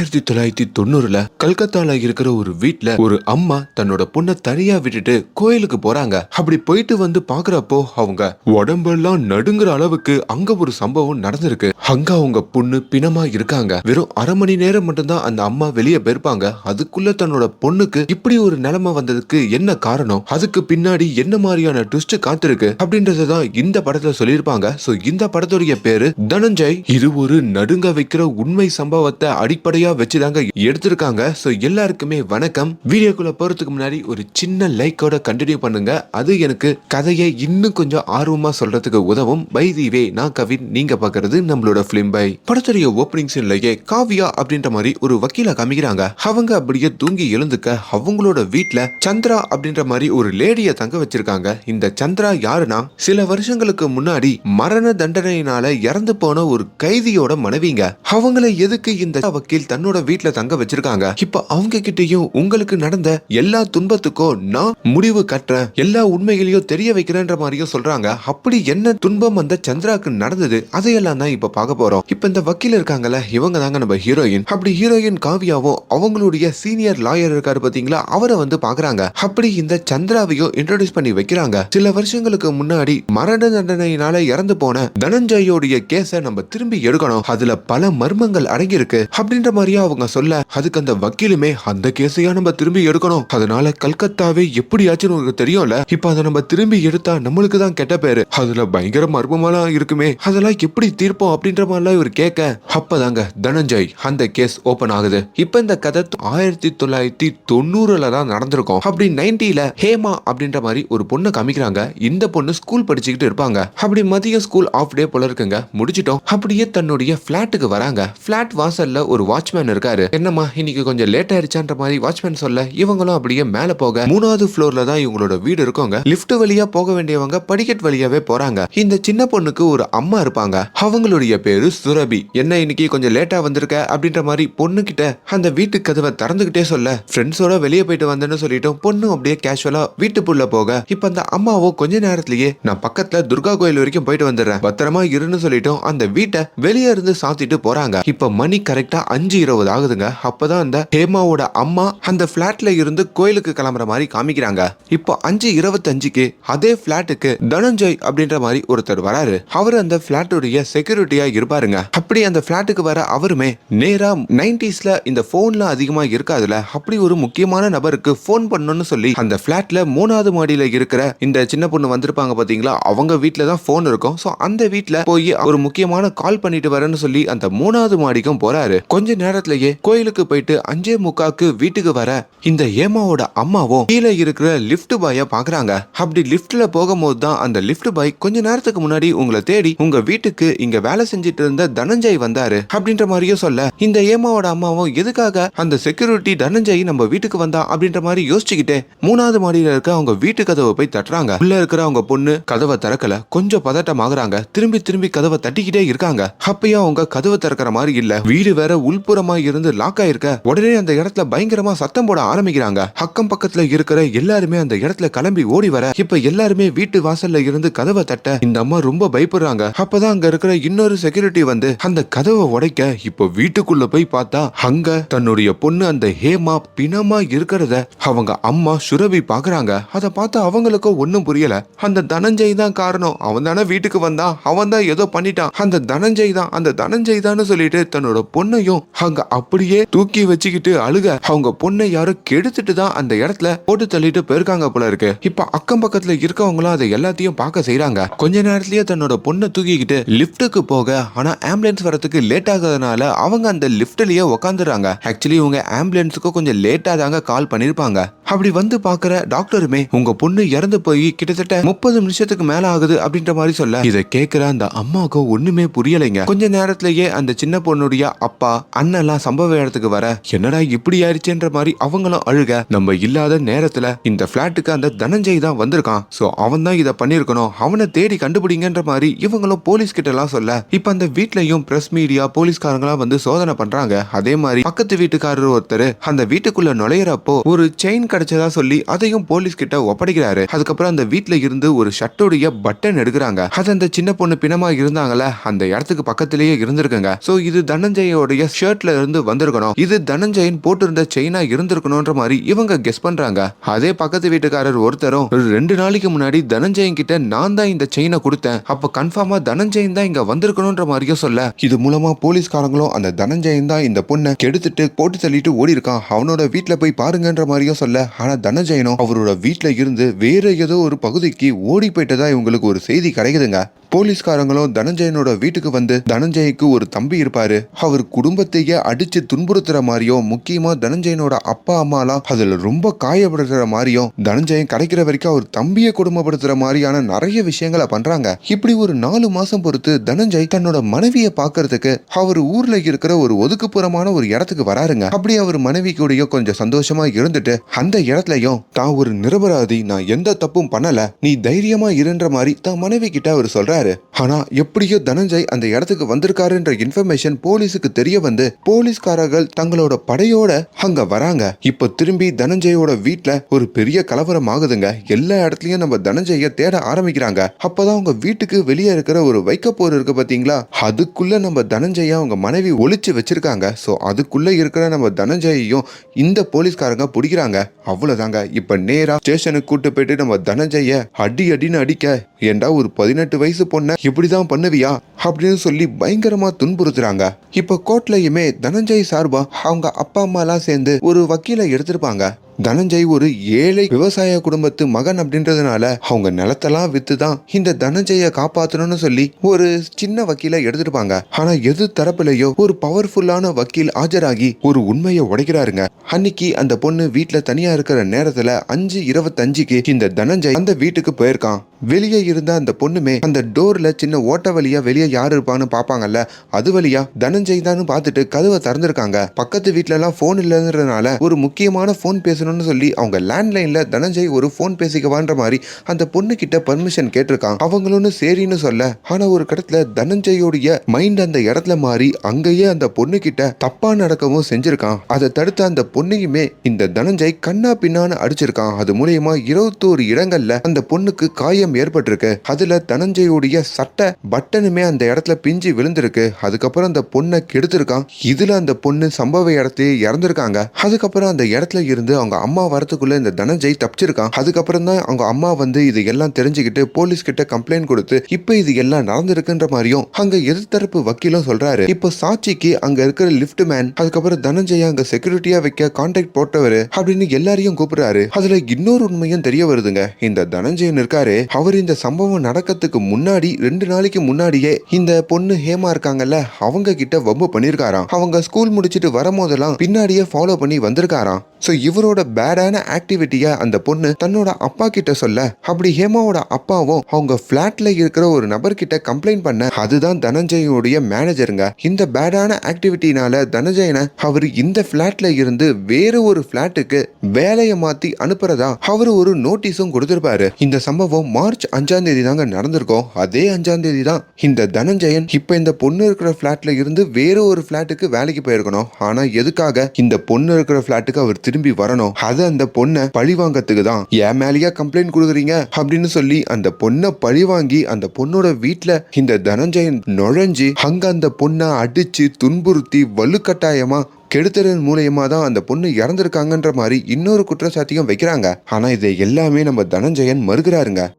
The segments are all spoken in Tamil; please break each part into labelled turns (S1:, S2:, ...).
S1: ஆயிரத்தி தொள்ளாயிரத்தி தொண்ணூறுல கல்கத்தால இருக்கிற ஒரு வீட்ல ஒரு அம்மா தன்னோட பொண்ணை தனியா விட்டுட்டு கோயிலுக்கு போறாங்க. அப்படி போயிட்டு வந்து பாக்குறப்போ அவங்க உடம்பெல்லாம் நடுங்குற அளவுக்கு அங்க ஒரு சம்பவம் நடந்திருக்கு. அங்க அவங்க பொண்ணு பிணமா இருக்காங்க. வெறும் அரை மணி நேரம் மட்டும்தான் அந்த அம்மா வெளியே போயிருப்பாங்க. அதுக்குள்ள தன்னோட பொண்ணுக்கு இப்படி ஒரு நிலைமை வந்ததுக்கு என்ன காரணம்? அதுக்கு பின்னாடி என்ன மாதிரியான ட்விஸ்ட் காத்திருக்கு? அப்படின்றதான் இந்த படத்துல சொல்லியிருப்பாங்க. சோ இந்த படத்துடைய பேரு தனஞ்சய். இது ஒரு நடுங்க வைக்கிற உண்மை சம்பவத்தை அடிப்படையா வச்சுதாங்க எடுத்திருக்காங்க. சோ எல்லாருக்குமே வணக்கம். வீடியோக்குள்ள போறதுக்கு முன்னாடி ஒரு சின்ன லைக்கோட கண்டினியூ பண்ணுங்க. அது எனக்கு கதையை இன்னும் கொஞ்சம் ஆர்வமா சொல்றதுக்கு உதவும். பை தி வே நான் கவின். நீங்க பாக்குறது நம்மளோட பிலிம் பை படத்துடைய ஓப்பனிங் சீன்லயே காவியா அப்படின்ற மாதிரி ஒரு வக்கீல காமிக்கிறாங்க. அவங்க அப்படியே தூங்கி எழுந்துக்க அவங்களோட வீட்ல சந்திரா அப்படின்ற மாதிரி ஒரு லேடிய தங்க வச்சிருக்காங்க. இந்த சந்திரா யாருன்னா சில வருஷங்களுக்கு முன்னாடி மரண தண்டனையினால இறந்து போன ஒரு கைதியோட மனைவிங்க. அவங்கள எதுக்கு இந்த வக்கீல் தன்னோட வீட்டுல தங்க வச்சிருக்காங்க. இப்ப அவங்க கிட்டயும் உங்களுக்கு நடந்த எல்லா துன்பத்துக்கும் நான் முடிவு கட்டுறேன். எல்லா உண்மைகளையும் தெரிய வைக்கிறேன்ற மாதிரியும் சொல்றாங்க. அப்படி என்ன துன்பம் அந்த சந்திராக்கு நடந்தது? அதையெல்லாம் தான் இப்ப பார்க்க போறோம். இப்ப இந்த வக்கீல் இருக்காங்கல்ல இவங்க தாங்க நம்ம ஹீரோயின் அப்படி ஹீரோயின் காவியாவும் அவங்களுடைய சீனியர் லாயர் இருக்காரு பாத்தீங்களா? அவரை வந்து பாக்குறாங்க. அப்படி இந்த சந்திராவையும் இன்ட்ரோடியூஸ் பண்ணி வைக்கிறாங்க. சில வருஷங்களுக்கு முன்னாடி மரண தண்டனையினால இறந்து போன தனஞ்சயோடைய கேஸ நம்ம திரும்பி எடுக்கணும். அதுல பல மர்மங்கள் அடங்கியிருக்கு. அப்படின்ற மாதிரி மாதிரியா அவங்க சொல்ல அதுக்கு அந்த வக்கீலுமே அந்த கேஸையா நம்ம திரும்பி எடுக்கணும். அதனால கல்கத்தாவே எப்படியாச்சும் உங்களுக்கு தெரியும்ல இப்ப அதை நம்ம திரும்பி எடுத்தா நம்மளுக்கு தான் கெட்ட பேரு. அதுல பயங்கர மர்மமெல்லாம் இருக்குமே. அதெல்லாம் எப்படி தீர்ப்போம் அப்படின்ற மாதிரிலாம் இவர் கேட்க அப்பதாங்க தனஞ்சய் அந்த கேஸ் ஓபன் ஆகுது. இப்ப இந்த கதை ஆயிரத்தி தொள்ளாயிரத்தி தொண்ணூறுல தான் நடந்திருக்கும். அப்படி நைன்டில ஹேமா அப்படின்ற மாதிரி ஒரு பொண்ணு காமிக்கிறாங்க. இந்த பொண்ணு ஸ்கூல் படிச்சுக்கிட்டு இருப்பாங்க. அப்படி மதியம் ஸ்கூல் ஆஃப் டே போல இருக்குங்க. முடிச்சிட்டோம். அப்படியே தன்னுடைய பிளாட்டுக்கு வராங்க. பிளாட் வாசல்ல ஒரு வாட்ச்மேன் இருக்காரு. என்னம்மா இன்னைக்கு கொஞ்சம் லேட் ஆயிடுச்சான்ற மாதிரி வாட்ச்மேன் சொல்ல இவங்களும் அப்படியே மேல போக மூணாவது ஃப்ளோர்ல தான் இவங்களோட வீடு இருக்கோங்க. லிஃப்ட் வழியா போக வேண்டியவங்க படிக்கட் வழியாவே போறாங்க. இந்த சின்ன பொண்ணுக்கு ஒரு அம்மா இருப்பாங்க. அவங்களுடைய பேரு சுரபி. என்ன இன்னைக்கு கொஞ்சம் லேட்டா வந்திருக்க அப்படின்ற மாதிரி பொண்ணு கிட்ட அந்த வீட்டு கதவை திறந்துகிட்டே சொல்ல ஃப்ரெண்ட்ஸோட வெளியே போயிட்டு வந்தேன்னு சொல்லிட்டோம் பொண்ணு அப்படியே கேஷுவலா வீட்டுக்குள்ள போக இப்ப அந்த அம்மாவோ கொஞ்ச நேரத்திலேயே நான் பக்கத்துல துர்கா கோயில் வரைக்கும் போயிட்டு வந்துடுறேன். பத்திரமா இருன்னு சொல்லிட்டோம் அந்த வீட்டை வெளியே இருந்து சாத்திட்டு போறாங்க. இப்ப மணி கரெக்டா அஞ்சு இருபது ஆகுதுங்க. அப்பதான் அந்த ஹேமாவோட அம்மா அந்த பிளாட்ல இருந்து கோயிலுக்கு கிளம்புற மாதிரி காமிக்கிறாங்க. இப்போ அஞ்சு இருபத்தஞ்சுக்கு அதே பிளாட்டுக்கு தனஞ்சய் அப்படின்ற மாதிரி ஒருத்தர் வராரு. அவர் அந்த பிளாட்டுடைய செக்யூரிட்டியா இருப்பாருங்க. அப்படி அந்த பிளாட்டுக்கு வர அவருமே நேரா நைன்டிஸ்ல இந்த போன்ல அதிகமா இருக்காதுல. அப்படி ஒரு முக்கியமான நபருக்கு ஃபோன் பண்ணணும்னு சொல்லி அந்த பிளாட்ல மூணாவது மாடியில இருக்கிற இந்த சின்ன பொண்ணு வந்திருப்பாங்க பாத்தீங்களா? அவங்க வீட்டுல தான் ஃபோன் இருக்கும். ஸோ அந்த வீட்டுல போய் ஒரு முக்கியமான கால் பண்ணிட்டு வரேன்னு சொல்லி அந்த மூணாவது மாடிக்கும் போறாரு. கொஞ்ச நேரம் நேரத்திலேயே கோயிலுக்கு போயிட்டு அஞ்சே முக்காக்கு வீட்டுக்கு வர இந்த ஏமாவோட அம்மாவும் கீழே இருக்கிற லிஃப்ட் பாய பாக்குறாங்க அப்படி லிப்ட்ல போகும்போது தான் அந்த லிஃப்ட் பாய் கொஞ்ச நேரத்துக்கு முன்னாடி உங்களை தேடி உங்க வீட்டுக்கு இங்க வேலை செஞ்சுட்டு இருந்த தனஞ்சய் வந்தாரு. அப்படின்ற மாதிரியும் சொல்ல இந்த ஏமாவோட அம்மாவும் எதுக்காக அந்த செக்யூரிட்டி தனஞ்சய் நம்ம வீட்டுக்கு வந்தா அப்படின்ற மாதிரி யோசிச்சுக்கிட்டே மூணாவது மாடியில இருக்க அவங்க வீட்டு கதவை போய் தட்டுறாங்க. உள்ள இருக்கிற அவங்க பொண்ணு கதவை திறக்கல கொஞ்சம் பதட்டம் ஆகுறாங்க திரும்பி திரும்பி கதவை தட்டிக்கிட்டே இருக்காங்க. அப்பயும் அவங்க கதவை திறக்கிற மாதிரி இல்ல. வீடு வேற உள்புற தூரமா இருந்து லாக் ஆயிருக்க உடனே அந்த இடத்துல பயங்கரமா சத்தம் போட ஆரம்பிக்கிறாங்க. அக்கம் பக்கத்துல இருக்கிற எல்லாருமே அந்த இடத்துல கிளம்பி ஓடி வர இப்ப எல்லாருமே வீட்டு வாசல்ல இருந்து கதவை தட்ட இந்த அம்மா ரொம்ப பயப்படுறாங்க. அப்பதான் அங்க இருக்கிற இன்னொரு செக்யூரிட்டி வந்து அந்த கதவை உடைக்க இப்போ வீட்டுக்குள்ள போய் பார்த்தா அங்க தன்னுடைய பொண்ணு அந்த ஹேமா பிணமா இருக்கிறத அவங்க அம்மா சுரபி பாக்குறாங்க. அதை பார்த்து அவங்களுக்கும் ஒண்ணும் புரியல. அந்த தனஞ்சய் தான் காரணம். அவன் தானே வீட்டுக்கு வந்தான். அவன் தான் ஏதோ பண்ணிட்டான். அந்த தனஞ்சய் தான் அந்த தனஞ்சய் தான் சொல்லிட்டு தன்னோட பொண்ணையும் அங்க அப்படியே தூக்கி வச்சுக்கிட்டு அழுக. அவங்க பொண்ணை யாரோ கெடுத்துட்டு தான் அந்த இடத்துல போட்டு தள்ளிட்டு போயிருக்காங்க போல இருக்கு. இப்ப அக்கம் பக்கத்துல இருக்கவங்களும் அதை எல்லாத்தையும் பார்க்க செய்யறாங்க கொஞ்ச நேரத்திலேயே தன்னோட பொண்ணை தூக்கிக்கிட்டு லிப்டுக்கு போக ஆனா ஆம்புலன்ஸ் வரதுக்கு லேட் ஆகுறதுனால அவங்க அந்த லிஃப்ட்லயே உக்காந்துறாங்க ஆக்சுவலி உங்க ஆம்புலன்ஸுக்கு கொஞ்சம் லேட்டா தாங்க கால் பண்ணிருப்பாங்க அப்படி வந்து பாக்குற டாக்டருமே உங்க பொண்ணு இறந்து போய் கிட்டத்தட்ட முப்பது நிமிஷத்துக்கு மேல ஆகுது அப்படின்ற மாதிரி சொல்ல. இதை கேக்குற அந்த அம்மாவுக்கு ஒண்ணுமே புரியலைங்க. கொஞ்ச நேரத்திலேயே அந்த சின்ன பொண்ணுடைய அப்பா அண்ணன் அண்ணெல்லாம் சம்பவ இடத்துக்கு வர? என்னடா இப்படி ஆயிடுச்சுன்ற மாதிரி அவங்களும் அழுக. நம்ம இல்லாத நேரத்துல இந்த பிளாட்டுக்கு அந்த தனஞ்சய் தான் வந்திருக்கான். சோ அவன் தான் இதை பண்ணிருக்கணும் அவனை தேடி கண்டுபிடிங்கன்ற மாதிரி இவங்களும் போலீஸ் கிட்ட எல்லாம் சொல்ல. இப்ப அந்த வீட்லயும் பிரஸ் மீடியா போலீஸ்காரங்களாம் வந்து சோதனை பண்றாங்க. அதே மாதிரி பக்கத்து வீட்டுக்காரர் ஒருத்தர் அந்த வீட்டுக்குள்ள நுழையிறப்போ ஒரு செயின் கிடைச்சதா சொல்லி அதையும் போலீஸ் கிட்ட ஒப்படைக்கிறாரு. அதுக்கப்புறம் அந்த வீட்ல இருந்து ஒரு ஷர்ட்டுடைய பட்டன் எடுக்கிறாங்க. அது அந்த சின்ன பொண்ணு பிணமா இருந்தாங்கல்ல அந்த இடத்துக்கு பக்கத்திலேயே இருந்திருக்குங்க. சோ இது தனஞ்சயோடைய ஷர்ட்ல வீட்ல இருந்து வந்திருக்கணும். இது தனஞ்சயன் போட்டிருந்த செயினா இருந்திருக்கணும்ன்ற மாதிரி இவங்க கெஸ் பண்றாங்க. அதே பக்கத்து வீட்டுக்காரர் ஒருத்தரும் ஒரு ரெண்டு நாளைக்கு முன்னாடி தனஞ்சயன் கிட்ட நான் தான் இந்த செயினை கொடுத்தேன். அப்ப கன்ஃபார்மா தனஞ்சயன் தான் இங்க வந்திருக்கணும்ன்ற மாதிரியும் சொல்ல. இது மூலமா போலீஸ்காரங்களும் அந்த தனஞ்சயன் தான் இந்த பொண்ணை கெடுத்துட்டு போட்டு தள்ளிட்டு ஓடி இருக்கான். அவனோட வீட்டுல போய் பாருங்கன்ற மாதிரியும் சொல்ல. ஆனா தனஞ்சயனும் அவரோட வீட்டுல இருந்து வேற ஏதோ ஒரு பகுதிக்கு ஓடி போயிட்டதா இவங்களுக்கு ஒரு செய்தி கிடைக்குதுங்க. போலீஸ்காரங்களும் தனஞ்சயனோட வீட்டுக்கு வந்து தனஞ்சய்க்கு ஒரு தம்பி இருப்பாரு. அவர் குடும்பத்தையே அடிச்சு துன்புறுத்துற மாதிரியும் முக்கியமா தனஞ்சயனோட அப்பா அம்மாலாம் அதுல ரொம்ப காயப்படுத்துற மாதிரியும் தனஞ்சயன் கிடைக்கிற வரைக்கும் அவர் தம்பியை கொடுமைப்படுத்துற மாதிரியான நிறைய விஷயங்களை பண்றாங்க. இப்படி ஒரு நாலு மாசம் பொறுத்து தனஞ்சய் தன்னோட மனைவியை பார்க்கறதுக்கு அவர் ஊர்ல இருக்கிற ஒரு ஒதுக்குப்புறமான ஒரு இடத்துக்கு வராருங்க. அப்படி அவர் மனைவி கூடயோ கொஞ்சம் சந்தோஷமா இருந்துட்டு அந்த இடத்துலயும் தான் ஒரு நிரபராதி நான் எந்த தப்பும் பண்ணல. நீ தைரியமா இருன்ற மாதிரி தான் மனைவி கிட்ட அவர் சொல்றாரு ஆனால் எப்படியோ தனஞ்சய் அந்த இடத்துக்கு வந்திருக்காருன்ற இன்ஃபர்மேஷன் போலீஸுக்கு தெரிய வந்து போலீஸ்காரர்கள் தங்களோட படையோட அங்க வராங்க. இப்போ திரும்பி தனஞ்சயோட வீட்டில் ஒரு பெரிய கலவரம் ஆகுதுங்க எல்லா இடத்துலயும் நம்ம தனஞ்சய தேட ஆரம்பிக்கிறாங்க. அப்பதான் அவங்க வீட்டுக்கு வெளியே இருக்கிற ஒரு வைக்கப்போர் இருக்கு பாத்தீங்களா? அதுக்குள்ள நம்ம தனஞ்சய அவங்க மனைவி ஒழிச்சு வச்சிருக்காங்க. ஸோ அதுக்குள்ள இருக்கிற நம்ம தனஞ்சயையும் இந்த போலீஸ்காரங்க பிடிக்கிறாங்க. அவ்வளவுதாங்க. இப்ப நேரா ஸ்டேஷனுக்கு கூட்டு போயிட்டு நம்ம தனஞ்சய அடி அடின்னு அடிக்க ஏண்டா ஒரு பதினெட்டு வயசு பொண்ண இப்படிதான் பண்ணுவியா? அப்படின்னு சொல்லி பயங்கரமா துன்புறுத்துறாங்க. இப்ப கோர்ட்லயுமே தனஞ்சய் சார்பா அவங்க அப்பா அம்மா எல்லாம் சேர்ந்து ஒரு வக்கீலை எடுத்திருப்பாங்க. தனஞ்சய் ஒரு ஏழை விவசாய குடும்பத்து மகன் அப்படின்றதுனால அவங்க நிலத்தெல்லாம் வித்து தான் இந்த தனஞ்சய காப்பாத்தணும்னு சொல்லி ஒரு சின்ன வக்கீலை எடுத்துருப்பாங்க. ஆனா எது தரப்புலயோ ஒரு பவர்ஃபுல்லான வக்கீல் ஆஜராகி ஒரு உண்மையை உடைக்கிறாருங்க. அன்னைக்கு அந்த பொண்ணு வீட்டுல தனியா இருக்கிற நேரத்துல அஞ்சு இருபத்தஞ்சுக்கு இந்த தனஞ்சய் அந்த வீட்டுக்கு போயிருக்கான். வெளியே இருந்த அந்த பொண்ணுமே அந்த டோர்ல சின்ன ஓட்ட வழியா வெளியே யார் இருப்பான்னு பாப்பாங்கல்ல அது வழியா தனஞ்சய் தான் பார்த்துட்டு கதவை திறந்திருக்காங்க. பக்கத்து வீட்டுல எல்லாம் போன் இல்லைன்றதுனால ஒரு முக்கியமான போன் பேசணும்னு சொல்லி அவங்க லேண்ட்லைனில் தனஞ்சய் ஒரு ஃபோன் பேசிக்கவான்ற மாதிரி அந்த பொண்ணுக்கிட்ட பர்மிஷன் கேட்டிருக்கான். அவங்களும் சரின்னு சொல்ல ஆனால் ஒரு கடத்துல தனஞ்சயோடைய மைண்ட் அந்த இடத்துல மாறி அங்கேயே அந்த பொண்ணுக்கிட்ட தப்பாக நடக்கவும் செஞ்சிருக்கான். அதை தடுத்த அந்த பொண்ணையுமே இந்த தனஞ்சய் கண்ணா பின்னான்னு அடிச்சிருக்கான். அது மூலியமா இருபத்தோரு இடங்கள்ல அந்த பொண்ணுக்கு காயம் ஏற்பட்டிருக்கு. அதுல தனஞ்சயோடைய சட்டை பட்டனுமே அந்த இடத்துல பிஞ்சு விழுந்திருக்கு. அதுக்கப்புறம் அந்த பொண்ணை கெடுத்திருக்கான். இதுல அந்த பொண்ணு சம்பவ இடத்தையே இறந்திருக்காங்க. அதுக்கப்புறம் அந்த இடத்துல இருந்து அவங்க அம்மா வரத்துக்குள்ள இந்த தனஞ்சய் தப்பிச்சிருக்கான். அதுக்கப்புறம் தான் அவங்க அம்மா வந்து இது எல்லாம் தெரிஞ்சுக்கிட்டு போலீஸ் கிட்ட கம்ப்ளைண்ட் கொடுத்து இப்ப இது எல்லாம் நடந்திருக்குன்ற மாதிரியும் அங்க எதிர்த்தரப்பு வக்கீலும் சொல்றாரு. இப்போ சாட்சிக்கு அங்க இருக்கிற லிஃப்ட் மேன் அதுக்கப்புறம் தனஞ்சய் அங்க செக்யூரிட்டியா வைக்க கான்டாக்ட் போட்டவர் அப்படின்னு எல்லாரையும் கூப்பிடுறாரு. அதுல இன்னொரு உண்மையும் தெரிய வருதுங்க. இந்த தனஞ்சயன் இருக்காரு. அவர் இந்த சம்பவம் நடக்கிறதுக்கு முன்னாடி ரெண்டு நாளைக்கு முன்னாடியே இந்த பொண்ணு ஹேமா இருக்காங்கல்ல அவங்க கிட்ட வம்பு பண்ணிருக்காராம். அவங்க ஸ்கூல் முடிச்சிட்டு வரும்போதெல்லாம் பின்னாடியே ஃபாலோ பண்ணி வந்திருக்காராம். ஸோ இவரோட பேடான ஆக்டிவிட்டியை அந்த பொண்ணு தன்னோட அப்பா கிட்ட சொல்ல அப்படி ஹேமாவோட அப்பாவும் அவங்க பிளாட்ல இருக்கிற ஒரு நபர்கிட்ட கம்ப்ளைண்ட் பண்ண அதுதான் தனஞ்சயோடைய மேனேஜருங்க இந்த பேடான ஆக்டிவிட்டினால தனஞ்சயனை அவர் இந்த பிளாட்ல இருந்து வேற ஒரு பிளாட்டுக்கு வேலையை மாத்தி அனுப்புறதா அவர் ஒரு நோட்டீஸும் கொடுத்திருப்பாரு. இந்த சம்பவம் மார்ச் அஞ்சாம் தேதி தாங்க நடந்திருக்கும். அதே அஞ்சாம் தேதி தான் இந்த தனஞ்சயன் இப்ப இந்த பொண்ணு இருக்கிற பிளாட்ல இருந்து வேற ஒரு பிளாட்டுக்கு வேலைக்கு போயிருக்கணும். ஆனா எதுக்காக இந்த பொண்ணு இருக்கிற பிளாட்டுக்கு அவர் திரும்பி வரணும்? அது அந்த பொண்ணை பழி வாங்கறதுக்கு தான் என் மேலேயா கம்ப்ளைண்ட் கொடுக்குறீங்க? அப்படின்னு சொல்லி அந்த பொண்ணை பழி வாங்கி அந்த பொண்ணோட வீட்டுல இந்த தனஞ்சயன் நுழைஞ்சு அங்க அந்த பொண்ணை அடிச்சு துன்புறுத்தி வலுக்கட்டாயமா கெடுத்துறது மூலியமா தான் அந்த பொண்ணு இறந்திருக்காங்கன்ற மாதிரி இன்னொரு குற்றச்சாட்டியும் வைக்கிறாங்க. ஆனா இதை எல்லாமே நம்ம தனஞ்சயன் மறுக்கிறாருங்க.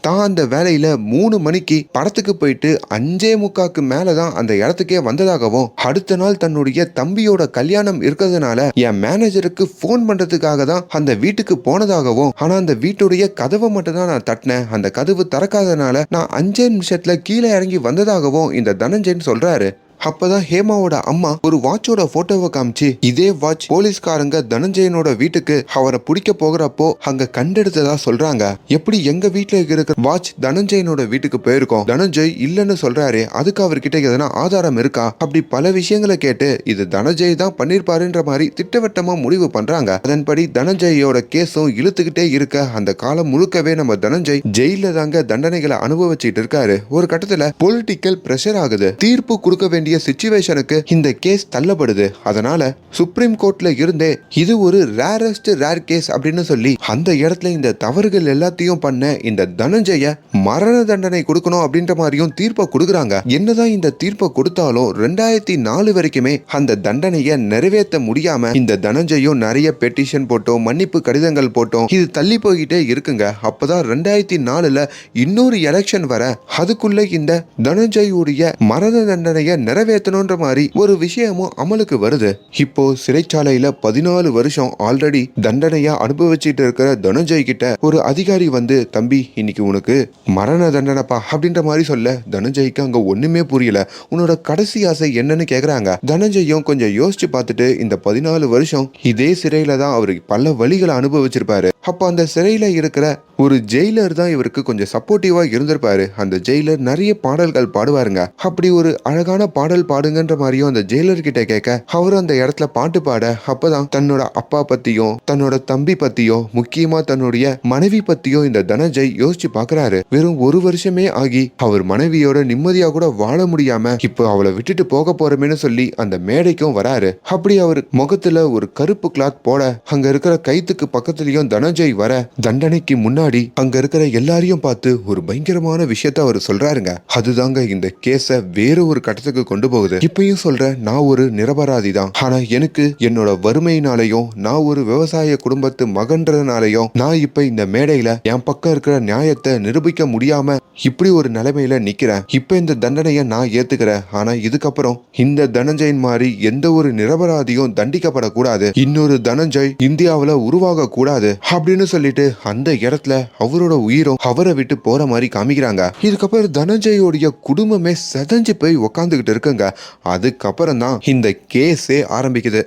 S1: தான் அந்த வேலையில மூணு மணிக்கு படத்துக்கு போயிட்டு அஞ்சே முக்காக்கு மேலதான் அந்த இடத்துக்கே வந்ததாகவும் அடுத்த நாள் தன்னுடைய தம்பியோட கல்யாணம் இருக்கிறதுனால என் மேனேஜருக்கு ஃபோன் பண்றதுக்காக தான் அந்த வீட்டுக்கு போனதாகவும் ஆனா அந்த வீட்டுடைய கதவை மட்டும் தான் நான் தட்டினேன். அந்த கதவு திறக்காதனால நான் அஞ்சே நிமிஷத்துல கீழே இறங்கி வந்ததாகவும் இந்த தனஞ்சயன் சொல்றாரு. அப்பதான் ஹேமாவோட அம்மா ஒரு வாட்சோட போட்டோவை காமிச்சு இதே வாட்ச் போலீஸ்காரங்க தனஞ்சயனோட வீட்டுக்கு அவரை பிடிக்க போகிறப்போ அங்க கண்டெடுத்ததா சொல்றாங்க. எப்படி எங்க வீட்டுல இருக்கிற வாட்ச் தனஞ்சயனோட வீட்டுக்கு போயிருக்கோம்? தனஞ்சய் இல்லைன்னு சொல்றாரு அதுக்கு அவர்கிட்ட எதனா ஆதாரம் இருக்கா? அப்படி பல விஷயங்களை கேட்டு இது தனஞ்சய் தான் பண்ணிருப்பாருன்ற மாதிரி திட்டவட்டமா முடிவு பண்றாங்க. அதன்படி தனஞ்சயோட கேஸும் இழுத்துக்கிட்டே இருக்க அந்த காலம் முழுக்கவே நம்ம தனஞ்சய் ஜெயில தாங்க தண்டனைகளை அனுபவிச்சுட்டு இருக்காரு. ஒரு கட்டத்துல பொலிட்டிக்கல் பிரஷர் ஆகுது. தீர்ப்பு கொடுக்க வேண்டிய வேண்டிய சுச்சுவேஷனுக்கு இந்த கேஸ் தள்ளப்படுது. அதனால சுப்ரீம் கோர்ட்ல இருந்தே இது ஒரு ரேரஸ்ட் ரேர் கேஸ் அப்படின்னு சொல்லி அந்த இடத்துல இந்த தவறுகள் எல்லாத்தையும் பண்ண இந்த தனஞ்சய மரண தண்டனை கொடுக்கணும் அப்படின்ற மாதிரியும் தீர்ப்பை கொடுக்குறாங்க. என்னதான் இந்த தீர்ப்பை கொடுத்தாலும் ரெண்டாயிரத்தி நாலு வரைக்குமே அந்த தண்டனையை நிறைவேற்ற முடியாம இந்த தனஞ்சயும் நிறைய பெட்டிஷன் போட்டோம் மன்னிப்பு கடிதங்கள் போட்டோம் இது தள்ளி போய்கிட்டே இருக்குங்க. அப்பதான் ரெண்டாயிரத்தி நாலுல இன்னொரு எலெக்ஷன் வர அதுக்குள்ள இந்த தனஞ்சயுடைய மரண தண்டனையை நிறைவேற்றணுன்ற மாதிரி ஒரு விஷயமும் அமலுக்கு வருது. இப்போ சிறைச்சாலையில பதினாலு வருஷம் ஆல்ரெடி தண்டனையா அனுபவிச்சுட்டு இருக்கிற தனுஜய் கிட்ட ஒரு அதிகாரி வந்து தம்பி இன்னைக்கு உனக்கு மரண தண்டனைப்பா அப்படின்ற மாதிரி சொல்ல தனுஜய்க்கு அங்க ஒண்ணுமே புரியல. உன்னோட கடைசி ஆசை என்னன்னு கேக்குறாங்க. தனஞ்சயும் கொஞ்சம் யோசிச்சு பார்த்துட்டு இந்த பதினாலு வருஷம் இதே சிறையில தான் அவரு பல வழிகளை அனுபவிச்சிருப்பாரு. அப்ப அந்த சிறையில இருக்கிற ஒரு ஜெயிலர் தான் இவருக்கு கொஞ்சம் சப்போர்ட்டிவா இருந்திருப்பாரு. அந்த ஜெயிலர் நிறைய பாடல்கள் பாடுவாருங்க. அப்படி ஒரு அழகான பாடல் பாடுங்கன்ற மாதிரியும் அந்த ஜெயிலர் கிட்ட கேட்க அவரும் அந்த இடத்துல பாட்டு பாட அப்பதான் தன்னோட அப்பா பத்தியும் தன்னோட தம்பி பத்தியும் முக்கியமா தன்னுடைய மனைவி பத்தியும் இந்த தனஜய் யோசிச்சு பாக்குறாரு. வெறும் ஒரு வருஷமே ஆகி அவர் மனைவியோட நிம்மதியா கூட வாழ முடியாம இப்போ அவளை விட்டுட்டு போக போறமேன்னு சொல்லி அந்த மேடைக்கும் வராரு. அப்படி அவர் முகத்துல ஒரு கருப்பு கிளாத் போட அங்க இருக்கிற கைத்துக்கு பக்கத்துலயும் தனஜய் வர தண்டனைக்கு முன்னாடி அங்க இருக்கிற எல்லாரையும் பார்த்து ஒரு பயங்கரமான விஷயத்த அவர் சொல்றாருங்க. அதுதாங்க இந்த கேஸ வேற ஒரு கட்டத்துக்கு கொண்டு கொண்டு போகுது. இப்பயும் சொல்றேன் நான் ஒரு நிரபராதி தான் ஆனா எனக்கு என்னோட வறுமையினாலையும் நான் ஒரு விவசாய குடும்பத்து மகன்றதுனாலையும் நான் இப்ப இந்த மேடையில என் பக்கம் இருக்கிற நியாயத்தை நிரூபிக்க முடியாம இப்படி ஒரு நிலைமையில நிக்கிறேன். இப்ப இந்த தண்டனையை நான் ஏத்துக்கிறேன். ஆனா இதுக்கப்புறம் இந்த தனஞ்சயன் மாதிரி எந்த ஒரு நிரபராதியும் தண்டிக்கப்படக்கூடாது. இன்னொரு தனஞ்சய் இந்தியாவில உருவாக கூடாது அப்படின்னு சொல்லிட்டு அந்த இடத்துல அவரோட உயிரும் அவரை விட்டு போற மாதிரி காமிக்கிறாங்க. இதுக்கப்புறம் தனஞ்சயோடைய குடும்பமே செதஞ்சு போய் உக்காந்துக்கிட்டு இருக்குங்க அதுக்கப்புறம் தான் இந்த கேஸே ஆரம்பிக்குது.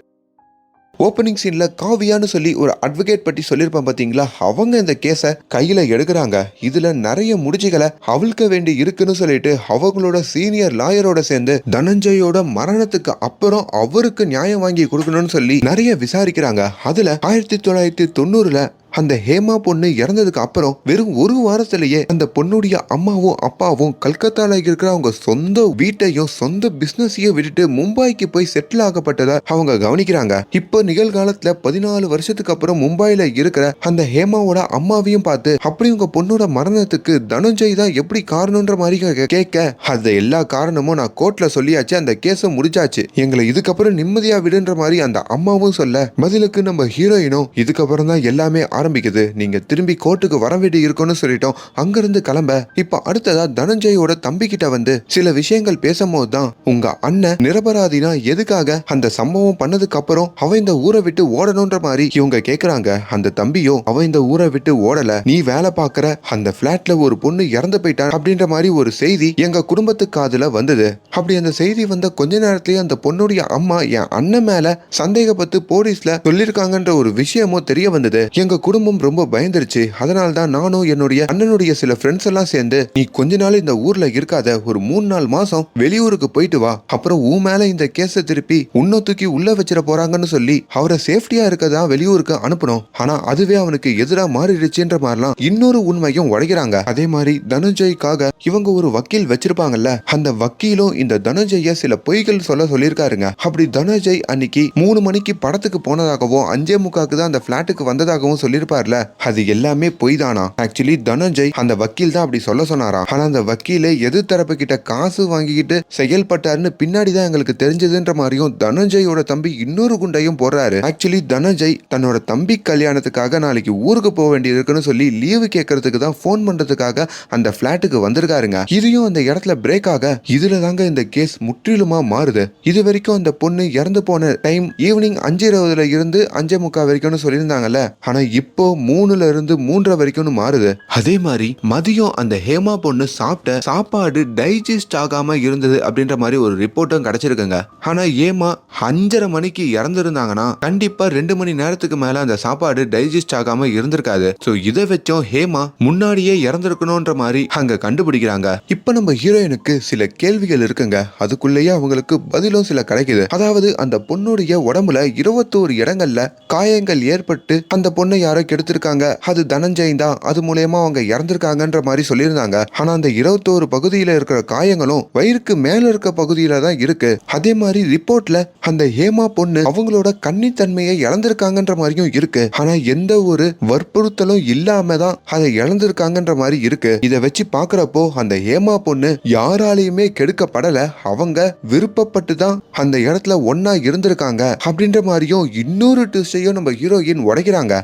S1: ஓப்பனிங் சீன்ல காவியான்னு சொல்லி ஒரு அட்வொகேட் பற்றி சொல்லியிருப்பான் பார்த்தீங்களா? அவங்க இந்த கேஸை கையில் எடுக்கிறாங்க. இதுல நிறைய முடிச்சுகளை அவளுக்க வேண்டி இருக்குன்னு சொல்லிட்டு அவங்களோட சீனியர் லாயரோட சேர்ந்து தனஞ்சயோட மரணத்துக்கு அப்புறம் அவருக்கு நியாயம் வாங்கி கொடுக்கணும்னு சொல்லி நிறைய விசாரிக்கிறாங்க. அதுல ஆயிரத்தி தொள்ளாயிரத்தி தொண்ணூறுல அந்த ஹேமா பொண்ணு இறந்ததுக்கு அப்புறம் வெறும் ஒரு வாரத்திலேயே அந்த பொண்ணுடைய அம்மாவும் அப்பாவும் கல்கத்தால இருக்கிற அவங்க சொந்த வீட்டையும் சொந்த பிசினஸையும் விட்டுட்டு மும்பாய்க்கு போய் செட்டில் ஆகப்பட்டதை அவங்க கவனிக்கிறாங்க. இப்போ நிகழ்காலத்துல பதினாலு வருஷத்துக்கு அப்புறம் மும்பாயில இருக்கிற அந்த ஹேமாவோட அம்மாவையும் பார்த்து அப்படி உங்க பொண்ணோட மரணத்துக்கு தனுஞ்சய் தான் எப்படி காரணம்ன்ற மாதிரி கே- கேட்க அந்த எல்லா காரணமும் நான் கோர்ட்ல சொல்லியாச்சு அந்த கேஸை முடிச்சாச்சு. எங்களை இதுக்கப்புறம் நிம்மதியா விடுன்ற மாதிரி அந்த அம்மாவும் சொல்ல பதிலுக்கு நம்ம ஹீரோயினும் இதுக்கப்புறம் தான் எல்லாமே ஆரம்பிக்குது. நீங்க திரும்பி கோர்ட்டுக்கு வர வேண்டி இருக்கும்னு சொல்லிட்டோம். அங்கிருந்து கிளம்ப இப்ப அடுத்ததா தனஞ்சயோட தம்பி கிட்ட வந்து சில விஷயங்கள் பேசும்போது தான் உங்க அண்ணன் நிரபராதினா எதுக்காக அந்த சம்பவம் பண்ணதுக்கு அப்புறம் அவன் இந்த ஊரை விட்டு ஓடணும்ன்ற மாதிரி இவங்க கேக்குறாங்க. அந்த தம்பியும் அவன் இந்த ஊரை விட்டு ஓடல. நீ வேலை பாக்குற அந்த பிளாட்ல ஒரு பொண்ணு இறந்து போயிட்டான் அப்படின்ற மாதிரி ஒரு செய்தி எங்க குடும்பத்துக்கு காதுல வந்தது. அப்படி அந்த செய்தி வந்த கொஞ்ச நேரத்திலேயே அந்த பொண்ணுடைய அம்மா என் அண்ணன் மேல சந்தேகப்பட்டு போலீஸ்ல சொல்லிருக்காங்கன்ற ஒரு விஷயமும் தெரிய வந்தது. எங்க குடும்பம் ரொம்ப பயந்துருச்சு. அதனால தான் நானும் என்னுடைய அண்ணனுடைய சில ஃப்ரெண்ட்ஸ் எல்லாம் சேர்ந்து நீ கொஞ்ச நாள் இந்த ஊர்ல இருக்காத ஒரு மூணு நாலு மாசம் வெளியூருக்கு போயிட்டு வா. அப்புறம் உன் மேல இந்த கேஸ திருப்பி உன்ன தூக்கி உள்ள வச்சிட போறாங்கன்னு சொல்லி அவரை சேஃப்டியா இருக்கதா வெளியூருக்கு அனுப்பணும் ஆனா அதுவே அவனுக்கு எதிரா மாறிடுச்சுன்ற மாதிரிலாம் இன்னொரு உண்மையும் உடைக்கிறாங்க. அதே மாதிரி தனஞ்சய்க்காக இவங்க ஒரு வக்கீல் வச்சிருப்பாங்கல்ல அந்த வக்கீலும் இந்த தனஞ்சய சில பொய்கள் சொல்ல சொல்லியிருக்காருங்க. அப்படி தனஞ்சய் அன்னைக்கு மூணு மணிக்கு படத்துக்கு போனதாகவும் அஞ்சே முக்காக்கு தான் அந்த பிளாட்டுக்கு வந்ததாகவும் சொல்லி சொல்லியிருப்பார்ல? அது எல்லாமே பொய் தானா ஆக்சுவலி தனஞ்சய் அந்த வக்கீல் தான் அப்படி சொல்ல சொன்னாராம் ஆனா அந்த வக்கீலே எது தரப்பு கிட்ட காசு வாங்கிக்கிட்டு செயல்பட்டாருன்னு பின்னாடி தான் எங்களுக்கு தெரிஞ்சதுன்ற மாதிரியும் தனஞ்சயோட தம்பி இன்னொரு குண்டையும் போடுறாரு. ஆக்சுவலி தனஞ்சய் தன்னோட தம்பி கல்யாணத்துக்காக நாளைக்கு ஊருக்கு போக வேண்டியது இருக்குன்னு சொல்லி லீவு கேட்கறதுக்கு தான் ஃபோன் பண்றதுக்காக அந்த பிளாட்டுக்கு வந்திருக்காருங்க. இதையும் அந்த இடத்துல பிரேக் ஆக இதுல தாங்க இந்த கேஸ் முற்றிலுமா மாறுது. இது வரைக்கும் அந்த பொண்ணு இறந்து போன டைம் ஈவினிங் அஞ்சு இருபதுல இருந்து அஞ்சே முக்கால் வரைக்கும்னு சொல்லியிருந்தாங்கல்ல. ஆனா இப்போ மூணுல இருந்து மூன்றரை வரைக்கும்னு மாறுது. அதே மாதிரி மதியம் அந்த ஹேமா பொண்ணு சாப்பிட்ட சாப்பாடு டைஜஸ்ட் ஆகாம இருந்தது அப்படின்ற மாதிரி ஒரு ரிப்போர்ட்டும் கிடைச்சிருக்குங்க. ஆனா ஏமா அஞ்சரை மணிக்கு இறந்துருந்தாங்கன்னா கண்டிப்பா ரெண்டு மணி நேரத்துக்கு மேல அந்த சாப்பாடு டைஜஸ்ட் ஆகாம இருந்திருக்காது. சோ இதை வச்சும் ஹேமா முன்னாடியே இறந்துருக்கணும்ன்ற மாதிரி அங்க கண்டுபிடிக்கிறாங்க. இப்ப நம்ம ஹீரோயினுக்கு சில கேள்விகள் இருக்குங்க. அதுக்குள்ளேயே அவங்களுக்கு பதிலும் சில கிடைக்குது. அதாவது அந்த பொண்ணுடைய உடம்புல இருபத்தோரு இடங்கள்ல காயங்கள் ஏற்பட்டு அந்த பொண்ணை யாரோ கெடுத்திருக்காங்க அது தனஞ்சயன் தான். அது மூலயமா அவங்க இறந்திருக்காங்கன்ற மாதிரி சொல்லியிருந்தாங்க. ஆனா அந்த இருபத்தோரு பகுதியில இருக்கிற காயங்களும் வயிறுக்கு மேல இருக்க பகுதியில தான் இருக்கு. அதே மாதிரி ரிப்போர்ட்ல அந்த ஹேமா பொண்ணு அவங்களோட கன்னித்தன்மையை இழந்திருக்காங்கன்ற மாதிரியும் இருக்கு. ஆனா எந்த ஒரு வற்புறுத்தலும் இல்லாம தான் அதை இழந்திருக்காங்கன்ற மாதிரி இருக்கு. இதை வச்சு பாக்குறப்போ அந்த ஹேமா பொண்ணு யாராலையுமே கெடுக்கப்படல. அவங்க விருப்பப்பட்டு தான் அந்த இடத்துல ஒன்னா இருந்திருக்காங்க. அப்படின்ற மாதிரியும் இன்னொரு ட்விஸ்டையும் நம்ம ஹீரோயின் உடைக்கிறாங்க.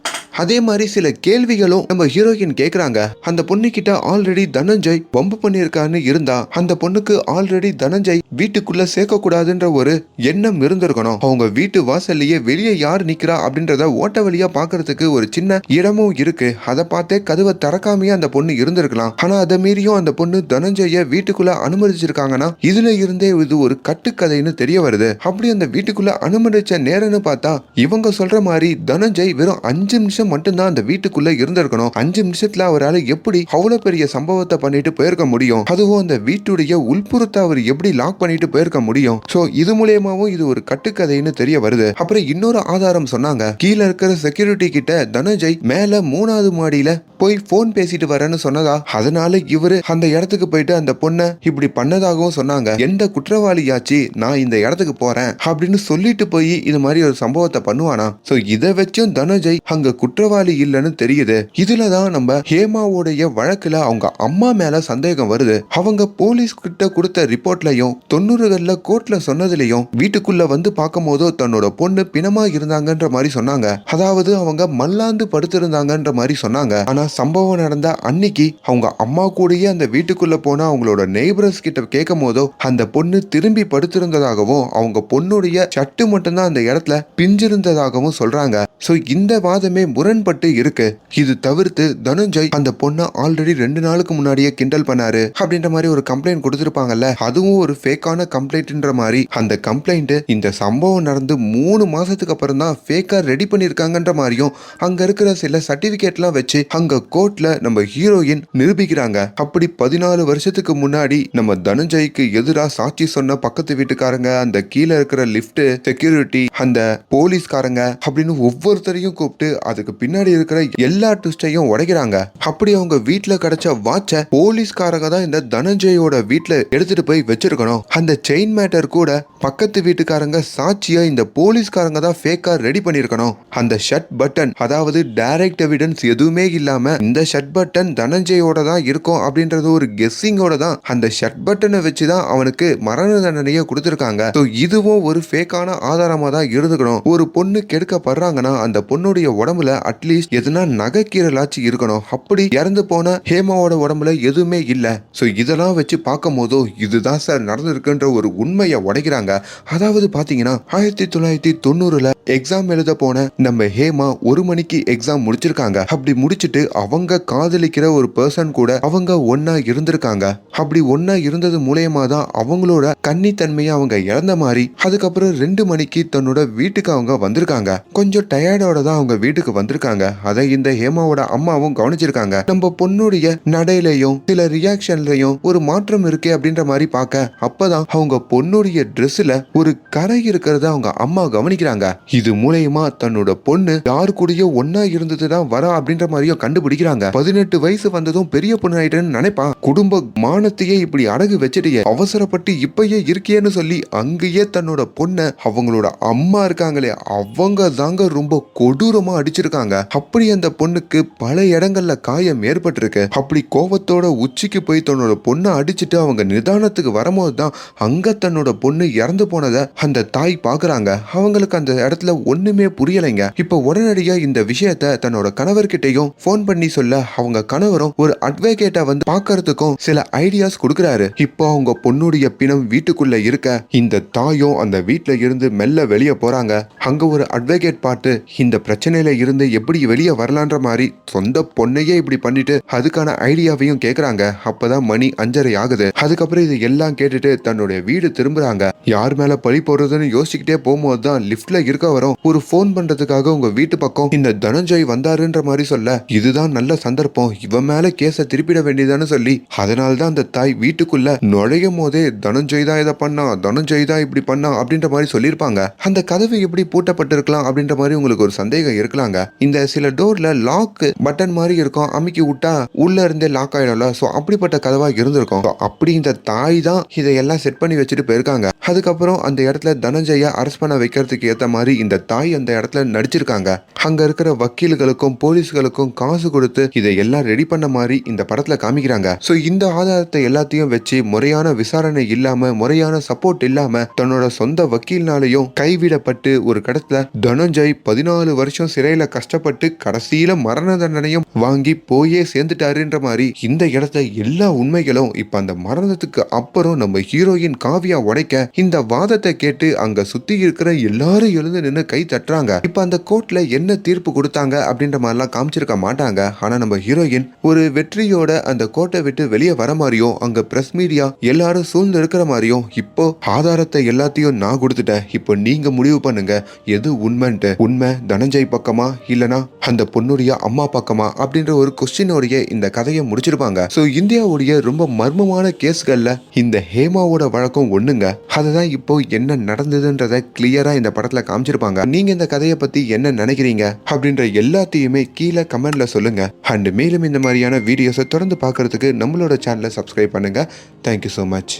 S1: அதே மாதிரி சில கேள்விகளும் நம்ம ஹீரோயின் கேக்குறாங்க. அந்த பொண்ணு கிட்ட ஆல்ரெடி தனஞ்சய் வம்பு பண்ணியிருக்கான்னு இருந்தா அந்த பொண்ணுக்கு ஆல்ரெடி தனஞ்சய் வீட்டுக்குள்ள சேர்க்க கூடாதுன்ற ஒரு எண்ணம் இருந்திருக்கணும். அவங்க வீட்டு வாசல்லையே வெளியே யார் நிக்கிறா அப்படின்றத ஓட்ட வழியா பாக்குறதுக்கு ஒரு சின்ன இடமும் இருக்கு. அதை பார்த்தே கதவை திறக்காமையே அந்த பொண்ணு இருந்திருக்கலாம். ஆனா அதை மீறியும் அந்த பொண்ணு தனஞ்சய வீட்டுக்குள்ள அனுமதிச்சிருக்காங்கன்னா இதுல இருந்தே இது ஒரு கட்டுக்கதைன்னு தெரிய வருது. அப்படி அந்த வீட்டுக்குள்ள அனுமதிச்ச நேரம்னு பார்த்தா இவங்க சொல்ற மாதிரி தனஞ்சய் வெறும் அஞ்சு நிமிஷம் மட்டும்தான் அந்த வீட்டுக்குள்ள இருந்திருக்கணும். அஞ்சு நிமிஷத்துல அவரால் எப்படி அவ்வளவு பெரிய சம்பவத்தை பண்ணிட்டு போயிருக்க முடியும்? அதுவும் அந்த வீட்டுடைய உள்புறத்தை அவர் எப்படி லாக் பண்ணிட்டு போயிருக்க முடியும்? சோ இது மூலியமாவும் இது ஒரு கட்டுக்கதைன்னு தெரிய வருது. அப்புறம் இன்னொரு ஆதாரம் சொன்னாங்க. கீழே இருக்கிற செக்யூரிட்டி கிட்ட தனஜய் மேல மூணாவது மாடியில போய் போன் பேசிட்டு வரேன்னு சொன்னதா? அதனால இவரு அந்த இடத்துக்கு போயிட்டு அந்த பொண்ணை இப்படி பண்ணதாகவும் சொன்னாங்க. எந்த குற்றவாளியாச்சு? நான் இந்த இடத்துக்கு போறேன். அப்படின்னு சொல்லிட்டு போய் இது மாதிரி ஒரு சம்பவத்தை பண்ணுவானா? சோ இதை வச்சும் தனஜய் அங்க குற்றவாளி இல்லைன்னு தெரியுது. இதுலதான் நம்ம ஹேமாவுடைய வழக்குல அவங்க அம்மா மேல சந்தேகம் வருது. அவங்க போலீஸ் கிட்ட கொடுத்த ரிப்போர்ட்லயும் தொண்ணூறுகள்ல கோர்ட்ல சொன்னதுலயும் வீட்டுக்குள்ள வந்து பார்க்கும் போதோ தன்னோட பொண்ணு பிணமா இருந்தாங்கன்ற மாதிரி சொன்னாங்க. அதாவது அவங்க மல்லாந்து படுத்திருந்தாங்கன்ற மாதிரி சொன்னாங்க. ஆனா சம்பவம் நடந்த அன்னைக்கு அவங்க அம்மா கூடயே அந்த வீட்டுக்குள்ள போனா அவங்களோட நெய்பரர்ஸ் கிட்ட கேட்கும் போதோ அந்த பொண்ணு திரும்பி படுத்திருந்ததாகவும் அவங்க பொண்ணுடைய சட்டு மட்டும்தான் அந்த இடத்துல பிஞ்சிருந்ததாகவும் சொல்றாங்க. சோ இந்த வாதமே முரண்பட்டு இருக்கு இது தவிர்த்து தனுஞ்சய் அந்த பொண்ணை ஆல்ரெடி ரெண்டு நாளுக்கு முன்னாடியே கிண்டல் பண்ணாரு அப்படின்ற மாதிரி ஒரு கம்ப்ளைண்ட் கொடுத்துருப்பாங்கல்ல அதுவும் ஒரு ஃபேக்கான கம்ப்ளைண்ட்ன்ற மாதிரி. அந்த கம்ப்ளைண்ட் இந்த சம்பவம் நடந்து மூணு மாசத்துக்கு அப்புறம் தான் ஃபேக்கா ரெடி பண்ணிருக்காங்கன்ற மாதிரியும் அங்க இருக்கிற சில சர்டிபிகேட்லாம் வச்சு அங்க கோர்ட்ல நம்ம ஹீரோயின் நிரூபிக்கிறாங்க. அப்படி பதினாலு வருஷத்துக்கு முன்னாடி நம்ம தனுஞ்சய்க்கு எதிரா சாட்சி சொன்ன பக்கத்து வீட்டுக்காரங்க அந்த கீழே இருக்கிற லிஃப்ட் செக்யூரிட்டி அந்த போலீஸ்காரங்க அப்படின்னு ஒவ்வொருத்தரையும் கூப்பிட்டு அதுக்கு பின்னாடி இருக்கிற எல்லா ட்விஸ்டையும் உடைக்கிறாங்க. அப்படி அவங்க வீட்டுல கிடைச்ச வாட்ச போலீஸ்காரங்க தான் இந்த தனஞ்சயோட வீட்டுல எடுத்துட்டு போய் வச்சிருக்கணும். அந்த செயின் மேட்டர் கூட பக்கத்து வீட்டுக்காரங்க சாட்சியா இந்த போலீஸ்காரங்க தான் ஃபேக்கா ரெடி பண்ணிருக்கணும். அந்த ஷட் பட்டன் அதாவது டைரக்ட் எவிடன்ஸ் எதுவுமே இல்லாம இந்த ஷட் பட்டன் தனஞ்சயோட தான் இருக்கும் அப்படின்றது ஒரு கெஸ்ஸிங்கோட தான் அந்த ஷட் பட்டனை வச்சு தான் அவனுக்கு மரண தண்டனையை கொடுத்துருக்காங்க. ஸோ இதுவும் ஒரு ஃபேக்கான ஆதாரமா தான் இருந்துக்கணும். ஒரு பொண்ணு கெடுக்கப்படுறாங்கன்னா அந்த பொண்ணுடைய உடம்புல அட்லீஸ்ட் எதுனா நகைக்கீரலாச்சும் இருக்கணும். அப்படி இறந்து போன ஹேமாவோட உடம்புல எதுவுமே இல்ல. ஸோ இதெல்லாம் வச்சு பார்க்கும் போதோ இதுதான் சார் நடந்திருக்குன்ற ஒரு உண்மையை உடைக்கிறாங்க. அதாவது பாத்தீங்கன்னா ஆயிரத்தி தொள்ளாயிரத்தி தொண்ணூறுல எக்ஸாம் எழுத போன நம்ம ஹேமா ஒரு மணிக்கு எக்ஸாம் முடிச்சிருக்காங்க. அப்படி முடிச்சிட்டு அவங்க காதலிக்கிற ஒரு பர்சன் கூட அவங்க ஒன்னா இருந்திருக்காங்க. அப்படி ஒன்னா இருந்தது மூலயமா தான் அவங்களோட கன்னித்தன்மையை அவங்க இழந்த மாதிரி அதுக்கப்புறம் ரெண்டு மணிக்கு தன்னோட வீட்டுக்கு அவங்க வந்திருக்காங்க. கொஞ்சம் டயர்டோட தான் அவங்க வீட்டுக்கு வந்திருக்காங்க. அதை இந்த ஹேமாவோட அம்மாவும் கவனிச்சிருக்காங்க. நம்ம பொண்ணுடைய நடையிலையும் சில ரியாக்ஷன்லையும் ஒரு மாற்றம் இருக்கே அப்படின்ற மாதிரி பார்க்க அப்பதான் அவங்க பொண்ணுடைய ட்ரெஸ்ல ஒரு கரை இருக்கிறத அவங்க அம்மா கவனிக்கிறாங்க. இது மூலயமா தன்னோட பொண்ணு யாரு கூடயோ ஒன்னா இருந்ததுதான் வரா அப்படின்ற மாதிரியும் கண்டுபிடிக்கிறாங்க. பதினெட்டு வயசு வந்ததும் பெரிய பொண்ணு ஆயிட்டேன்னு நினைப்பா குடும்ப மானத்தையே இப்படி அடகு வச்சுட்டியே. அவசரப்பட்டு இப்பயே இருக்கியேன்னு சொல்லி அங்கேயே தன்னோட பொண்ணை அவங்களோட அம்மா இருக்காங்களே அவங்க தாங்க ரொம்ப கொடூரமா அடிச்சிருக்காங்க. அப்படி அந்த பொண்ணுக்கு பல இடங்கள்ல காயம் ஏற்பட்டிருக்கு. அப்படி கோவத்தோட உச்சிக்கு போய் தன்னோட பொண்ணை அடிச்சிட்டு அவங்க நிதானத்துக்கு வரும்போது தான் அங்க தன்னோட பொண்ணு இறந்து போனதை அந்த தாய் பாக்குறாங்க. அவங்களுக்கு அந்த இடத்துல ஒண்ணுமே புரியலைங்க. இப்ப உடனடியா இந்த விஷயத்த தன்னோட கணவர்கிட்டையும் ஃபோன் பண்ணி சொல்ல அவங்க கணவரும் ஒரு அட்வொகேட்டை வந்து பார்க்கறதுக்கும் சில ஐடியாஸ் கொடுக்குறாரு. இப்போ அவங்க பொண்ணுடைய பிணம் வீட்டுக்குள்ள இருக்க இந்த தாயும் அந்த வீட்டுல இருந்து மெல்ல வெளியே போறாங்க. அங்க ஒரு அட்வொகேட் பார்த்து இந்த பிரச்சனையில இருந்து எப்படி வெளியே வரலான்ற மாதிரி சொந்த பொண்ணையே இப்படி பண்ணிட்டு அதுக்கான ஐடியாவையும் கேக்குறாங்க. அப்பதான் மணி அஞ்சரை ஆகுது. அதுக்கப்புறம் இது எல்லாம் கேட்டுட்டு தன்னுடைய வீடு திரும்புறாங்க. யார் மேல பழி போடுறதுன்னு யோசிச்சுக்கிட்டே போகும்போது தான் லிப்ட்ல இருக்க வரும். ஒரு ஃபோன் பண்றதுக்காக உங்க வீட்டு பக்கம் இந்த தனஞ்சய் வந்தாருன்ற மாதிரி சொல்ல இதுதான் நல்ல சந்தர்ப்பம். இவன் மேல கேஸ திருப்பிட வேண்டியதான்னு சொல்லி. அதனால தான் அந்த தாய் வீட்டுக்குள்ள நுழையும் போதே தனஞ்சய் தான் இதை பண்ணா தனஞ்சய் தான் இப்படி பண்ணா அப்படின்ற மாதிரி சொல்லியிருப்பாங்க. அந்த கதவு எப்படி பூட்டப்பட்டிருக்கலாம் அப்படின்ற மாதிரி உங்களுக்கு ஒரு சந்தேகம் இருக்கலாங்க. இந்த சில டோர்ல லாக் பட்டன் மாதிரி இருக்கும். அமைக்கி விட்டா உள்ள இருந்தே லாக் ஆயிடும்ல. ஸோ அப்படிப்பட்ட கதவா இருந்திருக்கும். அப்படி இந்த தாய் தான் இதையெல்லாம் செட் பண்ணி வச்சுட்டு போயிருக்காங்க. அதுக்கப்புறம் அந்த இடத்துல தனஞ்சய அரெஸ்ட் பண்ண வைக்கிறதுக்கு ஏத்த மாதிரி இந்த தாய் அந்த இடத்துல நடிச்சிருக்காங்க. அங்க இருக்கிற வக்கீல்களுக்கும் போலீஸ்களுக்கும் காசு கொடுத்து இதை எல்லாம் ரெடி பண்ண மாதிரி இந்த படத்துல காமிக்கிறாங்க. சோ இந்த ஆதாரத்தை எல்லாத்தையும் வச்சு முறையான விசாரணை இல்லாம முறையான சப்போர்ட் இல்லாம தன்னோட சொந்த வக்கீல்னாலையும் கைவிடப்பட்டு ஒரு கடத்துல தனஞ்சய் பதினாலு வருஷம் சிறையில கஷ்டப்பட்டு கடைசியில மரண தண்டனையும் வாங்கி போயே சேர்ந்துட்டாருன்ற மாதிரி இந்த இடத்துல எல்லா உண்மைகளும் இப்ப அந்த மரணத்துக்கு அப்புறம் நம்ம ஹீரோயின் காவியா உடைக்க இந்த வாதத்தை கேட்டு அங்க சுத்தி இருக்கிற எல்லாரும் எழுந்து நின்று கை தட்டுறாங்க. இப்ப அந்த கோர்ட்ல என்ன தீர்ப்பு கொடுத்தாங்க அப்படின்ற மாதிரிலாம் காமிச்சிருக்க மாட்டாங்க. ஆனா நம்ம ஹீரோயின் ஒரு வெற்றியோட அந்த கோட்டை விட்டு வெளியே வர மாதிரியும் அங்க பிரஸ் மீடியா எல்லாரும் சூழ்ந்து இருக்கிற மாதிரியும் இப்போ ஆதாரத்தை எல்லாத்தையும் நான் கொடுத்துட்டேன். இப்போ நீங்க முடிவு பண்ணுங்க. எது உண்மைன்ட்டு. உண்மை தனஞ்சய் பக்கமா இல்லனா அந்த பொண்ணுடைய அம்மா பக்கமா அப்படின்ற ஒரு கொஸ்டினோடைய இந்த கதையை முடிச்சிருப்பாங்க. சோ இந்தியாவுடைய ரொம்ப மர்மமான கேஸ்கள்ல இந்த ஹேமாவோட வழக்கம் ஒண்ணுங்க. அதுதான் இப்போ என்ன நடந்ததுன்றத கிளியரா இந்த படத்துல காமிச்சிருப்பாங்க. நீங்க இந்த கதையை பத்தி என்ன நினைக்கிறீங்க அப்படின்ற எல்லாத்தையுமே கீழே கமெண்ட்ல சொல்லுங்க. அண்ட் மேலும் இந்த மாதிரியான வீடியோஸை தொடர்ந்து பார்க்கறதுக்கு நம்மளோட சேனலை சப்ஸ்கிரைப் பண்ணுங்க. Thank you so much